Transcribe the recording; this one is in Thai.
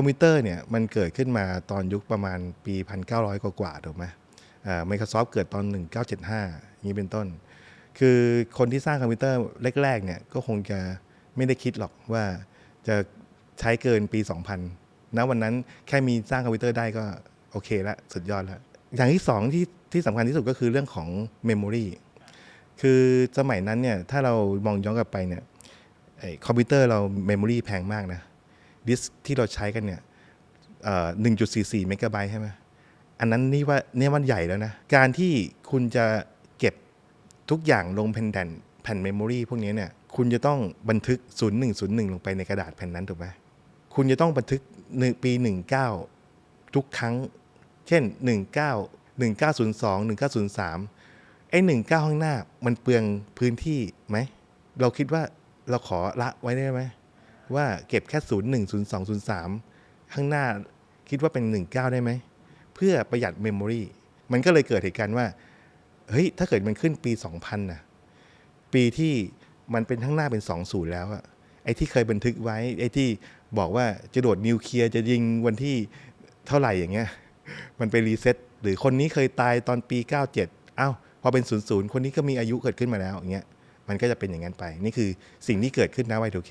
คอมพิวเตอร์เนี่ยมันเกิดขึ้นมาตอนยุคประมาณปี 1900 กว่าๆาถูกไหมอ่า Microsoft เกิดตอน 1975 อย่างนี้เป็นต้น คือคนที่สร้างคอมพิวเตอร์แรกๆเนี่ยก็คงจะไม่ได้คิดหรอกว่าจะใช้เกินปี 2000 ณ วันนั้นแค่มีสร้างคอมพิวเตอร์ได้ก็โอเคละสุดยอดล้วอย่างที่สองที่ที่สำคัญที่สุดก็คือเรื่องของเมมโมรีคือสมัยนั้นเนี่ยถ้าเรามองย้อนกลับไปเนี่ยคอมพิวเตอร์เราเมมโมรีแพงมากนะ ดิสก์ที่เราใช้กันเนี่ยหนึ่งจุดสี่สี่เมกะไบต์ใช่ไหมอันนั้นนี่ว่าเนี่ยมันใหญ่แล้วนะ การที่คุณจะเก็บทุกอย่างลงแผ่นแผ่นแผ่นเมมโมรีพวกนี้เนี่ยคุณจะต้องบันทึก 0101 ลงไปในกระดาษแผ่นนั้นถูกไหมคุณจะต้องบันทึกปี 19 ทุกครั้ง เช่น 19 1902 1903 ไอ้19 ข้างหน้ามันเปลืองพื้นที่ไหม เราคิดว่าเราขอละไว้ได้ไหม ว่าเก็บแค่0 1 0 2 0 3 ข้างหน้าคิดว่าเป็น 19 ได้ไหม เพื่อประหยัดเมมโมรีมันก็เลยเกิดเหตุการณ์ว่า เฮ้ย ถ้าเกิดมันขึ้นปี 2000นะปีที่มันเป็นข้างหน้าเป็น 20 แล้วอะไอ้ที่เคยบันทึกไว้ ไอ้ที่บอกว่าจะโดดนิวเคลียร์จะยิงวันที่เท่าไหร่อย่างเงี้ย มันไปรีเซ็ตหรือคนนี้เคยตายตอนปี 97 อ้าว พอเป็น 00 คนนี้ก็มีอายุเกิดขึ้นมาแล้วอย่างเงี้ย มันก็จะเป็นอย่างนั้นไป นี่คือสิ่งที่เกิดขึ้นนะไวทูเค